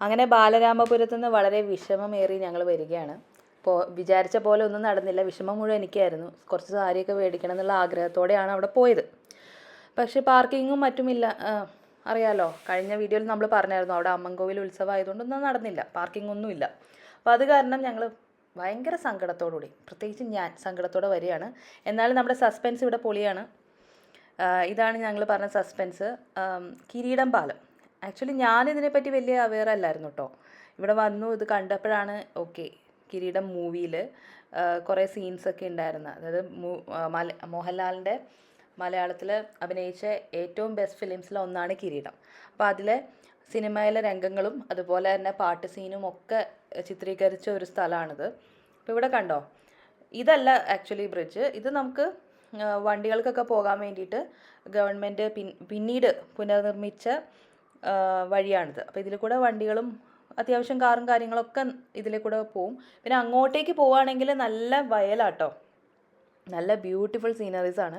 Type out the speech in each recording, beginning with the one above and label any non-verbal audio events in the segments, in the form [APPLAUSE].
അങ്ങനെ ബാലരാമപുരത്ത് നിന്ന് വളരെ വിഷമമേറി ഞങ്ങൾ വരികയാണ്. ഇപ്പോൾ വിചാരിച്ച പോലെ ഒന്നും നടന്നില്ല. വിഷമം മുഴുവൻ എനിക്കായിരുന്നു. കുറച്ച് സാരിയൊക്കെ മേടിക്കണം എന്നുള്ള ആഗ്രഹത്തോടെയാണ് അവിടെ പോയത്. പക്ഷേ പാർക്കിങ്ങും മറ്റുമില്ല. അറിയാലോ കഴിഞ്ഞ വീഡിയോയിൽ നമ്മൾ പറഞ്ഞായിരുന്നു അവിടെ അമ്മൻകോവിൽ ഉത്സവം ആയതുകൊണ്ട് ഒന്നും നടന്നില്ല. പാർക്കിംഗ് ഒന്നുമില്ല. അപ്പോൾ അത് കാരണം ഞങ്ങൾ ഭയങ്കര സങ്കടത്തോടുകൂടി പ്രത്യേകിച്ച് ഞാൻ സങ്കടത്തോടെ വരികയാണ്. എന്നാലും നമ്മുടെ സസ്പെൻസ് ഇവിടെ പൊളിയാണ്. ഇതാണ് ഞങ്ങൾ പറഞ്ഞ സസ്പെൻസ്. കിരീടം പാലം. ആക്ച്വലി ഞാൻ ഇതിനെപ്പറ്റി വലിയ അവെയർ അല്ലായിരുന്നു കേട്ടോ ഇവിടെ വന്നു ഇത് കണ്ടപ്പോഴാണ് ഓക്കെ കിരീടം മൂവിയിൽ കുറേ സീൻസൊക്കെ ഉണ്ടായിരുന്നു. അതായത് മല മോഹൻലാലിന്റെ മലയാളത്തിൽ അഭിനയിച്ച ഏറ്റവും ബെസ്റ്റ് ഫിലിംസിലെ ഒന്നാണ് കിരീടം. അപ്പോൾ അതിലെ സിനിമയിലെ രംഗങ്ങളും അതുപോലെ തന്നെ പാട്ട് സീനും ഒക്കെ ചിത്രീകരിച്ച ഒരു സ്ഥലമാണിത് അപ്പോൾ ഇവിടെ കണ്ടോ? ഇതല്ല ആക്ച്വലി ബ്രിഡ്ജ് ഇത് നമുക്ക് വണ്ടികൾക്കൊക്കെ പോകാൻ വേണ്ടിയിട്ട് ഗവൺമെന്റ് പിന്നീട് പുനർനിർമ്മിച്ച വഴിയാണിത്. അപ്പോൾ ഇതിൽ കൂടെ വണ്ടികളും അത്യാവശ്യം കാറും കാര്യങ്ങളൊക്കെ ഇതിലെ കൂടെ പോവും. പിന്നെ അങ്ങോട്ടേക്ക് പോവുകയാണെങ്കിൽ നല്ല വയലാട്ടോ. നല്ല ബ്യൂട്ടിഫുൾ സീനറീസ് ആണ്.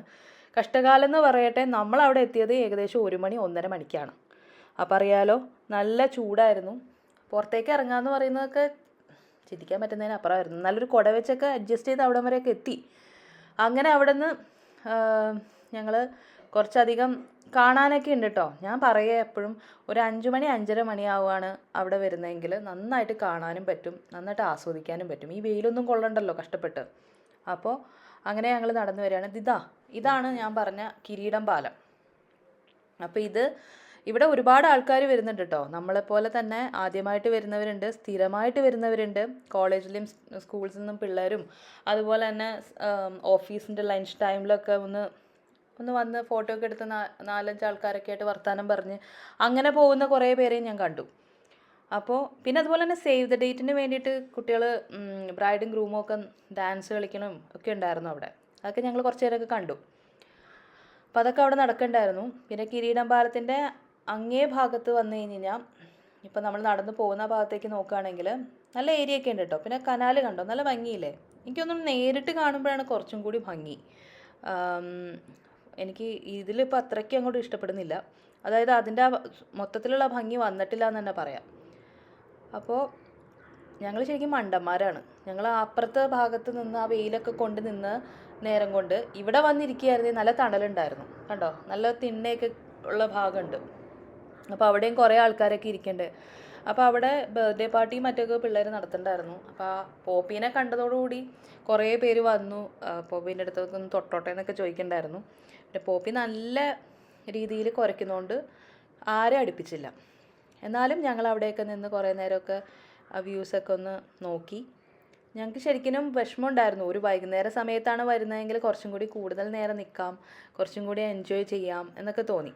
കഷ്ടകാലം എന്ന് പറയട്ടെ നമ്മൾ അവിടെ എത്തിയത് ഏകദേശം ഒരു മണി ഒന്നര മണിക്കാണ്. അപ്പോൾ അറിയാലോ നല്ല ചൂടായിരുന്നു. പുറത്തേക്ക് ഇറങ്ങാമെന്ന് പറയുന്നതൊക്കെ ചിന്തിക്കാൻ പറ്റുന്നതിന് അപ്പുറമായിരുന്നു. നല്ലൊരു കുട വെച്ചൊക്കെ അഡ്ജസ്റ്റ് ചെയ്ത് അവിടം വരെയൊക്കെ എത്തി. അങ്ങനെ അവിടെ നിന്ന് ഞങ്ങൾ കുറച്ചധികം കാണാനൊക്കെ ഉണ്ട് കേട്ടോ ഞാൻ പറയുക എപ്പോഴും ഒരു അഞ്ച് മണി അഞ്ചര മണിയാവുകയാണ് അവിടെ വരുന്നതെങ്കിൽ നന്നായിട്ട് കാണാനും പറ്റും നന്നായിട്ട് ആസ്വദിക്കാനും പറ്റും. ഈ വെയിലൊന്നും കൊള്ളണ്ടല്ലോ കഷ്ടപ്പെട്ട്. അപ്പോൾ അങ്ങനെ ഞങ്ങൾ നടന്നു വരികയാണ്. ഇതാ ഇതാണ് ഞാൻ പറഞ്ഞ കിരീടം പാലം. അപ്പോൾ ഇത് ഇവിടെ ഒരുപാട് ആൾക്കാർ വരുന്നുണ്ട് കേട്ടോ നമ്മളെപ്പോലെ തന്നെ ആദ്യമായിട്ട് വരുന്നവരുണ്ട് സ്ഥിരമായിട്ട് വരുന്നവരുണ്ട്. കോളേജിലും സ്കൂൾസിൽ നിന്നും പിള്ളേരും അതുപോലെ തന്നെ ഓഫീസിന്റെ ലഞ്ച് ടൈമിലൊക്കെ ഒന്ന് ഒന്ന് വന്ന് ഫോട്ടോ ഒക്കെ എടുത്ത് നാലഞ്ച് ആൾക്കാരൊക്കെ ആയിട്ട് വർത്തമാനം പറഞ്ഞ് അങ്ങനെ പോകുന്ന കുറേ പേരെയും ഞാൻ കണ്ടു. അപ്പോൾ പിന്നെ അതുപോലെ തന്നെ സേവ് ദ ഡേറ്റിന് വേണ്ടിയിട്ട് കുട്ടികൾ ബ്രൈഡും ഗ്രൂമും ഒക്കെ ഡാൻസ് കളിക്കണം ഒക്കെ ഉണ്ടായിരുന്നു അവിടെ. അതൊക്കെ ഞങ്ങൾ കുറച്ച് നേരമൊക്കെ കണ്ടു. അപ്പോൾ അതൊക്കെ അവിടെ നടക്കണ്ടായിരുന്നു. പിന്നെ കിരീടം പാലത്തിന്റെ അങ്ങേ ഭാഗത്ത് വന്നു കഴിഞ്ഞ് കഴിഞ്ഞാൽ ഇപ്പം നമ്മൾ നടന്നു പോകുന്ന ഭാഗത്തേക്ക് നോക്കുകയാണെങ്കിൽ നല്ല ഏരിയ ഒക്കെ ഉണ്ട് കേട്ടോ. പിന്നെ കനാൽ കണ്ടോ? നല്ല ഭംഗിയില്ലേ? എനിക്കൊന്നും നേരിട്ട് കാണുമ്പോഴാണ് കുറച്ചും കൂടി ഭംഗി. എനിക്ക് ഇതിലിപ്പോൾ അത്രയ്ക്ക് അങ്ങോട്ട് ഇഷ്ടപ്പെടുന്നില്ല. അതായത് അതിന്റെ ആ മൊത്തത്തിലുള്ള ഭംഗി വന്നിട്ടില്ല എന്ന് തന്നെ പറയാം. അപ്പോൾ ഞങ്ങൾ ശരിക്കും മണ്ടന്മാരാണ്. ഞങ്ങൾ അപ്പുറത്തെ ഭാഗത്ത് നിന്ന് ആ വെയിലൊക്കെ കൊണ്ട് നിന്ന് നേരം കൊണ്ട് ഇവിടെ വന്നിരിക്കുകയായിരുന്നെങ്കിൽ നല്ല തണലുണ്ടായിരുന്നു. കണ്ടോ? നല്ല തിണ്ണയൊക്കെ ഉള്ള ഭാഗമുണ്ട്. അപ്പോൾ അവിടെയും കുറേ ആൾക്കാരൊക്കെ ഇരിക്കണ്ടേ. അപ്പോൾ അവിടെ ബർത്ത്ഡേ പാർട്ടിയും മറ്റൊക്കെ പിള്ളേർ നടത്തണ്ടായിരുന്നു. അപ്പോൾ പോപ്പീനെ കണ്ടതോടുകൂടി കുറേ പേര് വന്നു. പോപ്പീന്റെ അടുത്തൊക്കെ ഒന്ന് തൊട്ടോട്ടെ എന്നൊക്കെ ചോദിക്കണ്ടായിരുന്നു. പിന്നെ പോപ്പി നല്ല രീതിയിൽ കുറയ്ക്കുന്നതുകൊണ്ട് ആരെ അടുപ്പിച്ചില്ല. എന്നാലും ഞങ്ങൾ അവിടെയൊക്കെ നിന്ന് കുറേ നേരമൊക്കെ വ്യൂസൊക്കെ ഒന്ന് നോക്കി. ഞങ്ങൾക്ക് ശരിക്കും വിഷമമുണ്ടായിരുന്നു. ഒരു വൈകുന്നേര സമയത്താണ് വരുന്നതെങ്കിൽ കുറച്ചും കൂടി കൂടുതൽ നേരം നിൽക്കാം കുറച്ചും കൂടി എൻജോയ് ചെയ്യാം എന്നൊക്കെ തോന്നി.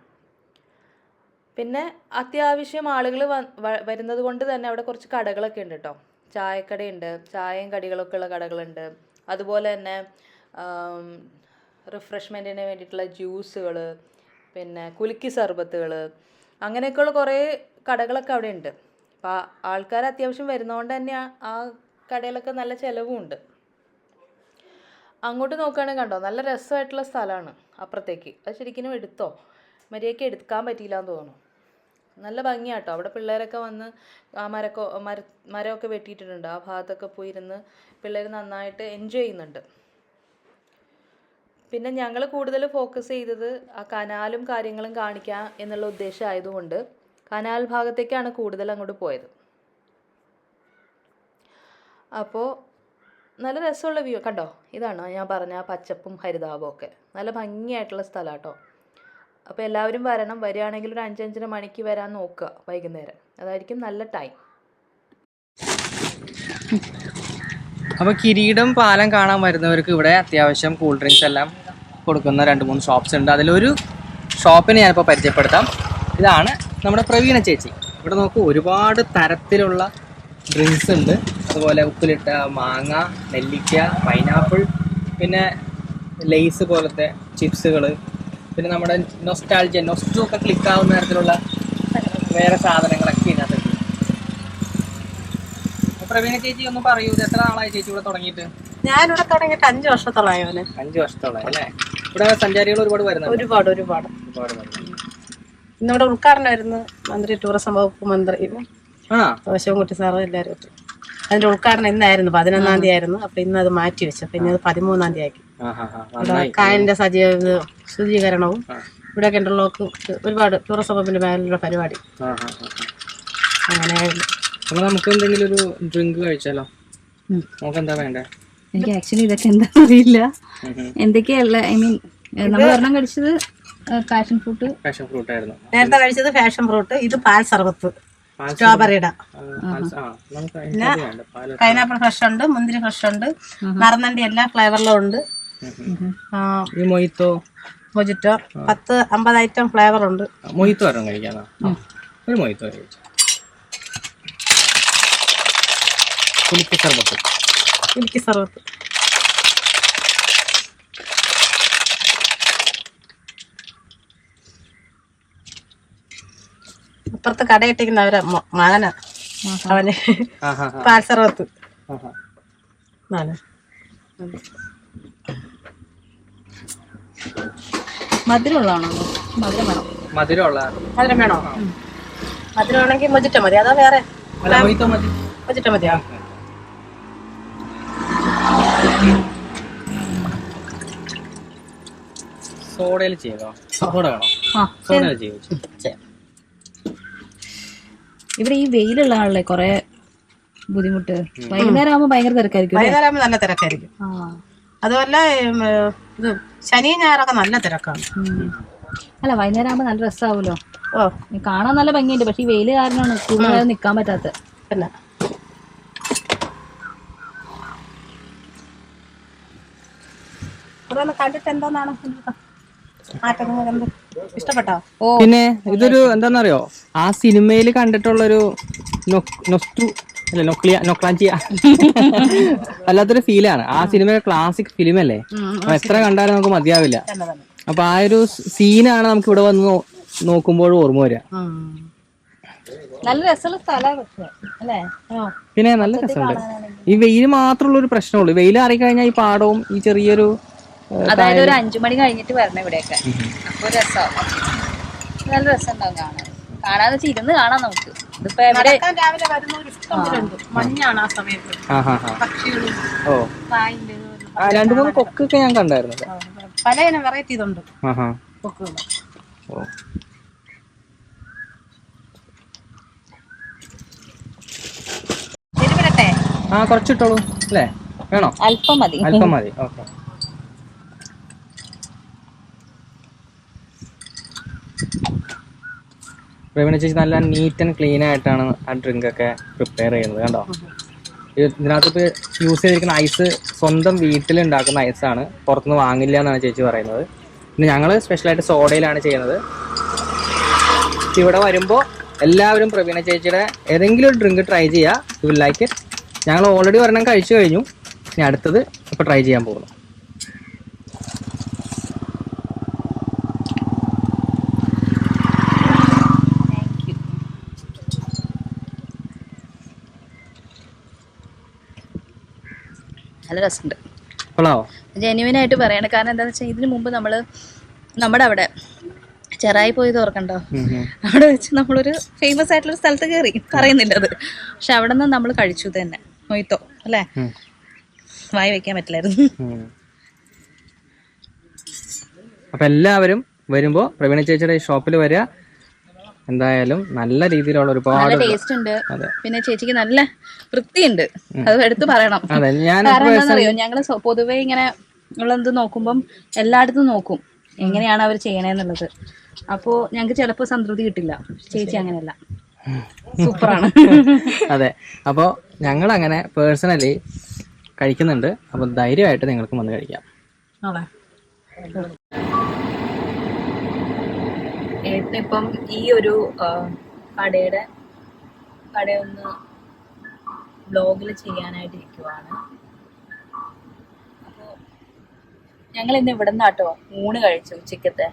പിന്നെ അത്യാവശ്യം ആളുകൾ വരുന്നത് കൊണ്ട് തന്നെ അവിടെ കുറച്ച് കടകളൊക്കെ ഉണ്ട് കേട്ടോ ചായക്കടയുണ്ട് ചായയും കടികളൊക്കെ ഉള്ള കടകളുണ്ട്. അതുപോലെ തന്നെ റിഫ്രഷ്മെന്റിന് വേണ്ടിയിട്ടുള്ള ജ്യൂസുകൾ പിന്നെ കുലുക്കി സർബത്തുകൾ അങ്ങനെയൊക്കെയുള്ള കുറേ കടകളൊക്കെ അവിടെ ഉണ്ട് അപ്പോൾ ആൾക്കാർ അത്യാവശ്യം വരുന്നതുകൊണ്ട് തന്നെ ആ- കടയിലൊക്കെ നല്ല ചിലവും ഉണ്ട് അങ്ങോട്ട് നോക്കുകയാണെങ്കിൽ കണ്ടോ നല്ല രസമായിട്ടുള്ള സ്ഥലമാണ് അപ്പുറത്തേക്ക്. അത് ശരിക്കും എടുത്തോ? മര്യാദയ്ക്ക് എടുക്കാൻ പറ്റിയില്ല എന്ന് തോന്നുന്നു. നല്ല ഭംഗിയാട്ടോ. അവിടെ പിള്ളേരൊക്കെ വന്ന് ആ മരക്കോ മര മരമൊക്കെ വെട്ടിയിട്ടുണ്ട് ആ ഭാഗത്തൊക്കെ പോയിരുന്ന് പിള്ളേർ നന്നായിട്ട് എൻജോയ് ചെയ്യുന്നുണ്ട്. പിന്നെ ഞങ്ങൾ കൂടുതൽ ഫോക്കസ് ചെയ്തത് ആ കനാലും കാര്യങ്ങളും കാണിക്കാം എന്നുള്ള ഉദ്ദേശം ആയതുകൊണ്ട് കനാൽ ഭാഗത്തേക്കാണ് കൂടുതൽ അങ്ങോട്ട് പോയത്. അപ്പോൾ നല്ല രസമുള്ള വ്യൂ കണ്ടോ? ഇതാണ് ഞാൻ പറഞ്ഞ പച്ചപ്പും ഹരിതാപവും ഒക്കെ. നല്ല ഭംഗിയായിട്ടുള്ള സ്ഥലം കേട്ടോ അപ്പോൾ എല്ലാവരും വരണം. വരികയാണെങ്കിൽ ഒരു അഞ്ചഞ്ചര മണിക്ക് വരാൻ നോക്കുക വൈകുന്നേരം. അതായിരിക്കും നല്ല ടൈം അപ്പോൾ കിരീടം പാലം കാണാൻ വരുന്നവർക്ക് ഇവിടെ അത്യാവശ്യം കൂൾ ഡ്രിങ്ക്സ് എല്ലാം കൊടുക്കുന്ന രണ്ട് മൂന്ന് ഷോപ്സ് ഉണ്ട്. അതിലൊരു ഷോപ്പിനെ ഞാനിപ്പോൾ പരിചയപ്പെടുത്താം. ഇതാണ് നമ്മുടെ പ്രവീണ ചേച്ചി. ഇവിടെ നോക്കൂ ഒരുപാട് തരത്തിലുള്ള ഡ്രിങ്ക്സ് ഉണ്ട്. അതുപോലെ ഉപ്പിലിട്ട മാങ്ങ നെല്ലിക്ക പൈനാപ്പിൾ പിന്നെ ലെയ്സ് പോലത്തെ ചിപ്സുകൾ പിന്നെ നമ്മുടെ നൊസ്റ്റാൾജിയ നൊസ്റ്റു ഒക്കെ ക്ലിക്കാവുന്ന തരത്തിലുള്ള വേറെ സാധനങ്ങളൊക്കെ ഇതിനകത്തുണ്ട് പ്രവീണ ചേച്ചി ഒന്ന് പറയൂ ഇത് എത്ര നാളായി ചേച്ചി ഇവിടെ തുടങ്ങിയിട്ട്? ഞാനിവിടെ തുടങ്ങിയിട്ട് അഞ്ചു വർഷത്തോളമായി അവന്. അഞ്ചു വർഷത്തോളം അല്ലേ? ഇവിടെ സഞ്ചാരികൾ ഒരുപാട് വരുന്നത് ഒരുപാട് ഒരുപാട്. ഒരുപാട് ഇന്നിവിടെ ഉദ്ഘാടനമായിരുന്നു മന്ത്രി ടൂറിസം വകുപ്പ് മന്ത്രി. ശിവൻകുട്ടി സാറും എല്ലാവരും അതിന്റെ ഉദ്ഘാടനം ഇന്നായിരുന്നു പതിനൊന്നാം തീയതി ആയിരുന്നു അപ്പൊ ഇന്ന് അത് മാറ്റി വെച്ചു. അപ്പൊ ഇനി അത് പതിമൂന്നാം തീയതി ആക്കി കായലിന്റെ സജീവ ശുചീകരണവും ഇവിടെ ഇന്റർലോക്ക് ഒരുപാട് ടൂറിസം വകുപ്പിന്റെ മേലുള്ള പരിപാടി. അങ്ങനെയായിരുന്നു. അപ്പൊ നമുക്ക് എന്തെങ്കിലും ഒരു ഡ്രിങ്ക് കഴിച്ചാലോ? നമുക്ക് എന്താ വേണ്ടേ? എനിക്ക് ആക്ച്വലി ഇതൊക്കെ എന്താ അറിയില്ല എന്തൊക്കെയല്ല ഐ മീൻ നമ്മൾ ഒരെണ്ണം കഴിച്ചത് പാഷൻ ഫ്രൂട്ട് പാഷൻ ഫ്രൂട്ട് ആയിരുന്നു. നേരത്തെ കഴിച്ചത് ഫാഷൻ ഫ്രൂട്ട് ഇത് പാൽ സർബത്ത് സ്ട്രോബെറിയുടെ പിന്നെ പാൽ- നമുക്ക് ഇത് വേണ്ട? പാൽ പൈനാപ്പിൾ ഫ്രഷ് ഉണ്ട് മുന്തിരി ഫ്രഷ് ഉണ്ട് മറന്നണ്ടി എല്ലാ ഫ്ലേവറിലും ഉണ്ട്. മൊയ്ത്തോ? മൊജിറ്റോ. പത്ത് അമ്പത് ഐറ്റം ഫ്ലേവർ ഉണ്ട്. മൊയ്ത്തോ കഴിക്കാനോ? ഒരു മൊയ്ത്തോ കഴിച്ചു. കുലുക്ക് സർബത്ത് കുലുക്കി സർബത്ത് അപ്പുറത്ത് കടയിട്ടിരിക്കുന്ന അവരെ മകനാ. അവന് പാൽ സർബത്ത്. മധുരമുള്ളതാണോ? മധുരം വേണം. മധുരമുള്ള. മധുരം വേണോ? മധുരം ആണെങ്കിൽ മൊജിറ്റോ മതി. അതാ വേറെ. മൊജിറ്റ മൊയ്ത്തോ മതി. മൊജിറ്റോ മതിയോ? സോഡയിൽ ചെയ്തോ സോഡ വേണോ? ആ സോഡയിൽ ചെയ്യോ. ചെയ്യാം. ഇവിടെ ഈ വെയിലുള്ള ആളല്ലേ കൊറേ ബുദ്ധിമുട്ട്? വൈകുന്നേരം ആകുമ്പോ ഭയങ്കര തിരക്കായിരിക്കും വൈകുന്നേരം നല്ല തിരക്കായിരിക്കും. ആ. അതുമല്ല ഇത് ശനി ഞായറൊക്കെ നല്ല തിരക്കാണ്. അല്ല വൈകുന്നേരം ആകുമ്പോ നല്ല രസമാവുമല്ലോ ഓ. കാണാൻ നല്ല ഭംഗിയുണ്ട് പക്ഷെ ഈ വെയിൽ കാരണമാണ് നിക്കാൻ പറ്റാത്ത. പിന്നെ ഇവിടെ കണ്ടിട്ട് എന്താന്നാണ്? മാറ്റം ഇഷ്ടപ്പെട്ടോ? ഓ. പിന്നെ ഇതൊരു എന്താണെന്നറിയോ ആ സിനിമയിൽ കണ്ടിട്ടുള്ളൊരു നൊസ്റ്റു അല്ല നൊക്ലിയ നൊക്ലാഞ്ചിയ. വല്ലാത്തൊരു ഫീലാണ്. ആ സിനിമ ക്ലാസിക് ഫിലിം അല്ലേ അപ്പൊ എത്ര കണ്ടാലും നമുക്ക് മതിയാവില്ല. അപ്പൊ ആ ഒരു സീനാണ് നമുക്ക് ഇവിടെ വന്ന് നോക്കുമ്പോഴും ഓർമ്മ വരിക നല്ല രസമുള്ള സ്ഥലമാണ് പിന്നെ നല്ല രസമുണ്ട്. ഈ വെയിൽ മാത്രമുള്ള ഒരു പ്രശ്നമുള്ളൂ. വെയിൽ അറിയിക്കഴിഞ്ഞാൽ ഈ പാടവും ഈ ചെറിയൊരു അതായത് ഒരു അഞ്ചു മണി കഴിഞ്ഞിട്ട് വരണം ഇവിടെയൊക്കെ. അപ്പൊ രസമാവും. നല്ല രസം ഉണ്ടാവും കാണാൻ. കാണാന്ന് വെച്ചാൽ ഇരുന്ന് കാണാം നമുക്ക്. ഇതിപ്പോ എവിടെ രാവിലെ വരുന്നവർ ഇഷ്ടം ഉണ്ട് മഞ്ഞാണ് ആ സമയത്ത്. ആ ഹാ ഹാ പക്ഷികളും ഓ. കായലിന്റെ ആ, രണ്ട് മൂന്ന് കൊക്കൊക്കെ ഞാൻ കണ്ടായിരുന്നു പല ഇനം വെറൈറ്റി ഇതുണ്ട്. ആ ഹാ കൊക്കുകൾ ആ കുറച്ചിട്ടോളൂ. അല്ലേ? വേണോ? അല്പം മതി. അല്പം മതി. ഓക്കെ. പ്രവീണ ചേച്ചി നല്ല നീറ്റ് ആൻഡ് ക്ലീൻ ആയിട്ടാണ് ആ ഡ്രിങ്ക് ഒക്കെ പ്രിപ്പയർ ചെയ്യുന്നത് കണ്ടോ? ഇത് ഇതിനകത്ത് യൂസ് ചെയ്തിരിക്കുന്ന ഐസ് സ്വന്തം വീട്ടിൽ ഉണ്ടാക്കുന്ന ഐസാണ് പുറത്തുനിന്ന് വാങ്ങില്ല എന്നാണ് ചേച്ചി പറയുന്നത്. പിന്നെ ഞങ്ങൾ സ്പെഷ്യലായിട്ട് സോഡയിലാണ് ചെയ്യുന്നത്. ഇവിടെ വരുമ്പോൾ എല്ലാവരും പ്രവീണ ചേച്ചിയുടെ ഏതെങ്കിലും ഒരു ഡ്രിങ്ക് ട്രൈ ചെയ്യുക. യു വിൽ ലൈക്ക് ഇറ്റ് ഞങ്ങൾ ഓൾറെഡി ഒരെണ്ണം കഴിച്ചു കഴിഞ്ഞു. ഇനി അടുത്തത് ഇപ്പോൾ ട്രൈ ചെയ്യാൻ പോകുന്നു. നല്ല രസമുണ്ട്. ജെന്യുവിൻ ആയിട്ട് പറയണ. കാരണം എന്താണെന്ന് വെച്ചാൽ ഇതിനു മുമ്പ് നമ്മൾ നമ്മുടെ അവിടെ ചെറായി പോയി ഓർക്കണ്ടോ. അവിടെ വെച്ച് നമ്മളൊരു ഫേമസ് ആയിട്ടുള്ള സ്ഥലത്ത് കയറി പറയുന്നില്ല അത്. പക്ഷെ അവിടെ നിന്ന് നമ്മൾ കഴിച്ചു തന്നെ. മൊയ്ത്തോ അല്ലേ? വായി വെക്കാൻ പറ്റില്ലായിരുന്നു. അപ്പൊ എല്ലാവരും വരുമ്പോൾ പ്രവീണ ചേച്ചിയുടെ ഷോപ്പിൽ വരിക. എന്തായാലും നല്ല രീതിയിലുള്ള ഒരുപാട് ടേസ്റ്റ് ഉണ്ട്. പിന്നെ ചേച്ചിക്ക് നല്ല വൃത്തിയുണ്ട്. അത് എടുത്തു പറയണം. അതെ ഞാൻ എന്താണെന്നറിയോ ഞങ്ങൾ പൊതുവെ ഇങ്ങനെ ഉള്ളത് നോക്കുമ്പം എല്ലായിടത്തും നോക്കും. എങ്ങനെയാണ് അവർ ചെയ്യണേന്നുള്ളത്. അപ്പോ ഞങ്ങൾക്ക് ചിലപ്പോൾ സംതൃപ്തി കിട്ടില്ല. ചേച്ചി അങ്ങനെയല്ല. സൂപ്പറാണ്. [LAUGHS] അതെ. അപ്പോൾ ഞങ്ങൾ അങ്ങനെ പേഴ്സണലി കഴിക്കുന്നുണ്ട്. അപ്പോൾ ധൈര്യമായിട്ട് നിങ്ങൾക്ക് വന്ന് കഴിക്കാം. ഏട്ടനിപ്പം ഈ ഒരു കടയുടെ കടയൊന്ന് ബ്ലോഗിൽ ചെയ്യാനായിട്ട് ഇരിക്കുവാണ് അപ്പോൾ ഞങ്ങൾ ഇന്ന് ഇവിടെ നിന്നാട്ടോ ഊണ് കഴിച്ചു ഉച്ചക്കത്തെ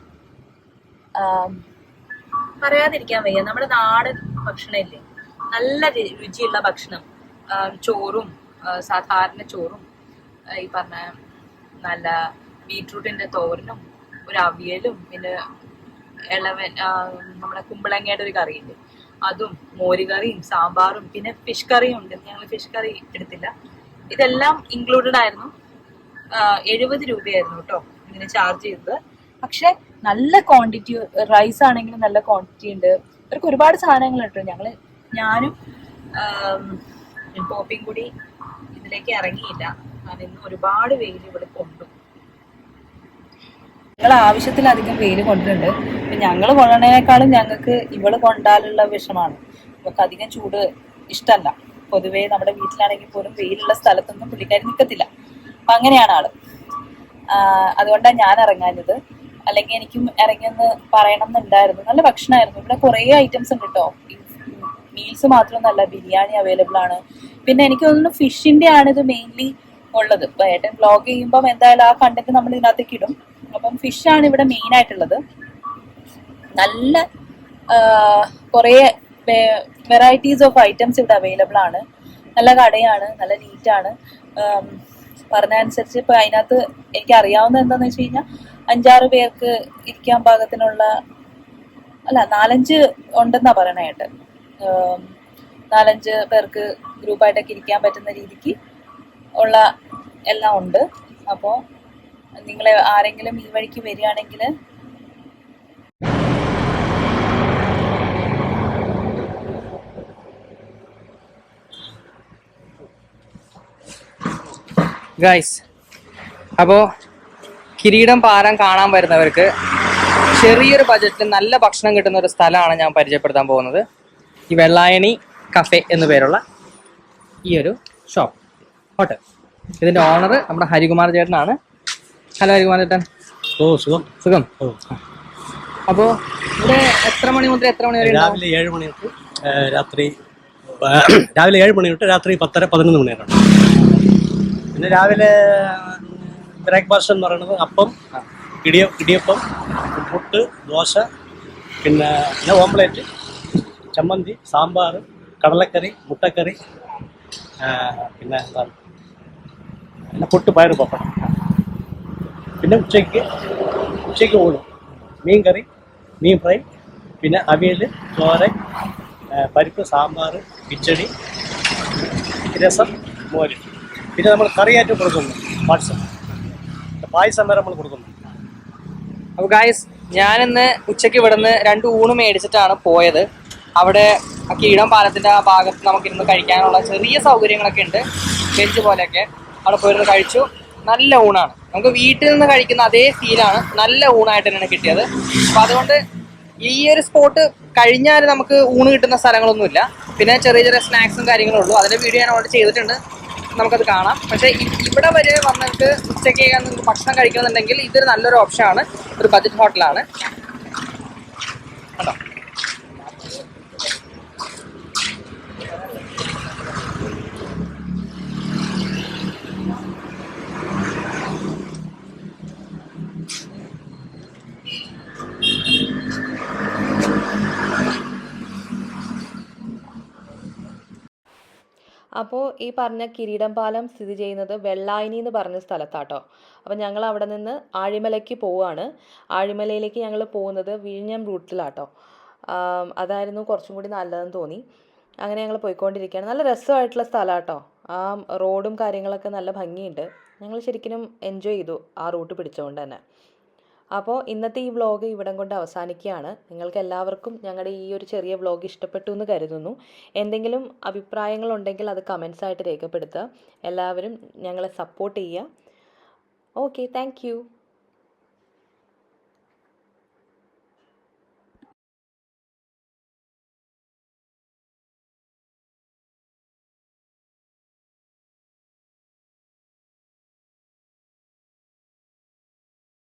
പറയാതിരിക്കാൻ വയ്യ നമ്മുടെ നാടൻ ഭക്ഷണമില്ലേ? നല്ല രുചിയുള്ള ഭക്ഷണം. ചോറും സാധാരണ ചോറും ഈ പറഞ്ഞ നല്ല ബീട്രൂട്ടിന്റെ തോരനും ഒരു അവിയലും പിന്നെ ഇളവൻ നമ്മുടെ കുമ്പളങ്ങയുടെ ഒരു കറി ഉണ്ട് അതും മോരുകറിയും സാമ്പാറും പിന്നെ ഫിഷ് കറിയും ഉണ്ട്. ഞങ്ങൾ ഫിഷ് കറി എടുത്തില്ല. ഇതെല്ലാം ഇൻക്ലൂഡഡ് ആയിരുന്നു. എഴുപത് രൂപയായിരുന്നു കേട്ടോ ഇതിന് ചാർജ് ചെയ്തത്. പക്ഷെ നല്ല ക്വാണ്ടിറ്റി റൈസ് ആണെങ്കിലും നല്ല ക്വാണ്ടിറ്റി ഉണ്ട്. ഇവർക്ക് ഒരുപാട് സാധനങ്ങൾ കേട്ടോ. ഞങ്ങൾ ഞാനും പോപ്പിയും കൂടി ഇതിലേക്ക് ഇറങ്ങിയില്ല. കാരണം ഇന്ന് ഒരുപാട് വെയിൽ ഇവിടെ കൊണ്ടു ആവശ്യത്തിലധികം വെയിൽ കൊണ്ടിട്ടുണ്ട് ഞങ്ങൾ കൊള്ളണേനേക്കാളും ഞങ്ങൾക്ക് ഇവൾ കൊണ്ടാലുള്ള വിഷമാണ്. ഇവക്ക് അധികം ചൂട് ഇഷ്ടമല്ല പൊതുവേ നമ്മുടെ വീട്ടിലാണെങ്കിൽ പോലും വെയിലുള്ള സ്ഥലത്തൊന്നും പുള്ളിക്കാരി നിൽക്കത്തില്ല അപ്പൊ അങ്ങനെയാണ് ആൾ. അതുകൊണ്ടാണ് ഞാൻ ഇറങ്ങാഞ്ഞത്. അല്ലെങ്കിൽ എനിക്കും ഇറങ്ങിയെന്ന് പറയണം എന്നുണ്ടായിരുന്നു നല്ല ഭക്ഷണമായിരുന്നു. ഇവിടെ കുറേ ഐറ്റംസ് ഉണ്ട് കേട്ടോ മീൽസ് മാത്രമൊന്നുമല്ല ബിരിയാണി അവൈലബിൾ ആണ്. പിന്നെ എനിക്ക് തോന്നുന്നു ഫിഷിന്റെ ആണ് ഇത് മെയിൻലി ഉള്ളത്. ഇപ്പൊ ഏട്ടൻ ബ്ലോഗ് ചെയ്യുമ്പോൾ എന്തായാലും ആ കണ്ടന്റ് നമ്മൾ ഇതിനകത്തേക്ക് ഇടും. അപ്പം ആണ് ഇവിടെ മെയിൻ ആയിട്ടുള്ളത്. നല്ല കുറേ വെറൈറ്റീസ് ഓഫ് ഐറ്റംസ് ഇവിടെ അവൈലബിൾ ആണ്. നല്ല കടയാണ് നല്ല നീറ്റാണ് പറഞ്ഞ അനുസരിച്ച് ഇപ്പൊ അതിനകത്ത് എനിക്ക് അറിയാവുന്ന എന്താന്ന് വെച്ച് കഴിഞ്ഞാൽ അഞ്ചാറ് പേർക്ക് ഇരിക്കാൻ പാകത്തിനുള്ള അല്ല നാലഞ്ച് ഉണ്ടെന്നാ പറയണേട്ട് നാലഞ്ച് പേർക്ക് ഗ്രൂപ്പായിട്ടൊക്കെ ഇരിക്കാൻ പറ്റുന്ന രീതിക്ക് ഉള്ള എല്ലാം ഉണ്ട്. അപ്പോൾ നിങ്ങൾ ആരെങ്കിലും ഈ വഴിക്ക് വരികയാണെങ്കിൽ ഗൈസ് അപ്പോൾ കിരീടം പാരം കാണാൻ വരുന്നവർക്ക് ചെറിയൊരു ബജറ്റിൽ നല്ല ഭക്ഷണം കിട്ടുന്ന ഒരു സ്ഥലമാണ് ഞാൻ പരിചയപ്പെടുത്താൻ പോകുന്നത്. ഈ വെള്ളായണി കഫേ എന്നു പേരുള്ള ഈ ഒരു ഷോപ്പ് ഹോട്ടൽ. ഇതിന്റെ ഓണർ നമ്മുടെ ഹരികുമാർ ചേട്ടനാണ്. ഹലോ ഹരികുമാർ ചേട്ടൻ. ഓ സുഖം. സുഖം? അപ്പോ അപ്പോൾ ഇവിടെ എത്ര മണി മുതൽ എത്ര മണി വരെ രാവിലെ ഏഴ് മണി തൊട്ട് രാത്രി രാവിലെ ഏഴ് മണി തൊട്ട് രാത്രി പത്തര പതിനൊന്ന് മണി വരെയാണ് പിന്നെ രാവിലെ ബ്രേക്ക്ഫാസ്റ്റ് എന്ന് പറയുന്നത് അപ്പം ഇടിയ ഇടിയപ്പം പുട്ട് ദോശ പിന്നെ പിന്നെ ഓംപ്ലേറ്റ് ചമ്മന്തി സാമ്പാർ കടലക്കറി മുട്ടക്കറി പിന്നെ എന്താണ്? പിന്നെ പൊട്ട് പയർ പപ്പടം. പിന്നെ ഉച്ചയ്ക്ക് ഉച്ചയ്ക്ക് ഊണ് മീൻ കറി മീൻ ഫ്രൈ പിന്നെ അവിയൽ ചോറ് പരിപ്പ് സാമ്പാർ കിച്ചടി രസം മോര്. പിന്നെ നമ്മൾ കറിയായിട്ട് കൊടുക്കുന്നു പായസം. പായസം വരെ നമ്മൾ കൊടുക്കുന്നു. അപ്പോൾ ഗായസ് ഞാനിന്ന് ഉച്ചയ്ക്ക് ഇവിടുന്ന് രണ്ട് ഊണ് മേടിച്ചിട്ടാണ് പോയത്. അവിടെ കീഴം പാലത്തിന്റെ ആ ഭാഗത്ത് നമുക്കിരുന്ന് കഴിക്കാനുള്ള ചെറിയ സൗകര്യങ്ങളൊക്കെ ഉണ്ട്. ബെഞ്ച് പോലെയൊക്കെ. അവിടെ പോയിട്ട് കഴിച്ചു. നല്ല ഊണാണ്. നമുക്ക് വീട്ടിൽ നിന്ന് കഴിക്കുന്ന അതേ ഫീലാണ് നല്ല ഊണായിട്ട് തന്നെയാണ് കിട്ടിയത്. അപ്പൊ അതുകൊണ്ട് ഈ ഒരു സ്പോട്ട് കഴിഞ്ഞാൽ നമുക്ക് ഊണ് കിട്ടുന്ന സ്ഥലങ്ങളൊന്നുമില്ല. പിന്നെ ചെറിയ ചെറിയ സ്നാക്സും കാര്യങ്ങളും ഉള്ളൂ. അതിന്റെ വീഡിയോ ഞാൻ അവിടെ ചെയ്തിട്ടുണ്ട്. നമുക്കത് കാണാം. പക്ഷേ ഇവിടെ വരെ വന്നിട്ട് ഉച്ചയ്ക്ക് നിങ്ങൾക്ക് ഭക്ഷണം കഴിക്കണമെന്നുണ്ടെങ്കിൽ ഇതൊരു നല്ലൊരു ഓപ്ഷനാണ് ഒരു ബജറ്റ് ഹോട്ടലാണ് അപ്പോൾ ഈ പറഞ്ഞ കിരീടം പാലം സ്ഥിതി ചെയ്യുന്നത് വെള്ളായിനി എന്ന് പറഞ്ഞ സ്ഥലത്താട്ടോ. അപ്പോൾ ഞങ്ങൾ അവിടെ നിന്ന് ആഴിമലയ്ക്ക് പോവുകയാണ് ആഴിമലയിലേക്ക് ഞങ്ങൾ പോകുന്നത് വിഴിഞ്ഞം റൂട്ടിലാട്ടോ. അതായിരുന്നു കുറച്ചും കൂടി നല്ലതെന്ന് തോന്നി. അങ്ങനെ ഞങ്ങൾ പോയിക്കൊണ്ടിരിക്കുകയാണ്. നല്ല രസമായിട്ടുള്ള സ്ഥലമാട്ടോ. ആ റോഡും കാര്യങ്ങളൊക്കെ നല്ല ഭംഗിയുണ്ട്. ഞങ്ങൾ ശരിക്കും എൻജോയ് ചെയ്തു ആ റൂട്ട് പിടിച്ചുകൊണ്ട് തന്നെ. അപ്പോൾ ഇന്നത്തെ ഈ വ്ളോഗ് ഇവിടം കൊണ്ട് അവസാനിക്കുകയാണ്. നിങ്ങൾക്ക് എല്ലാവർക്കും ഞങ്ങളുടെ ഈ ഒരു ചെറിയ വ്ളോഗ് ഇഷ്ടപ്പെട്ടു എന്ന് കരുതുന്നു. എന്തെങ്കിലും അഭിപ്രായങ്ങളുണ്ടെങ്കിൽ അത് കമൻസ് ആയിട്ട് രേഖപ്പെടുത്തുക. എല്ലാവരും ഞങ്ങളെ സപ്പോർട്ട് ചെയ്യുക. Okay thank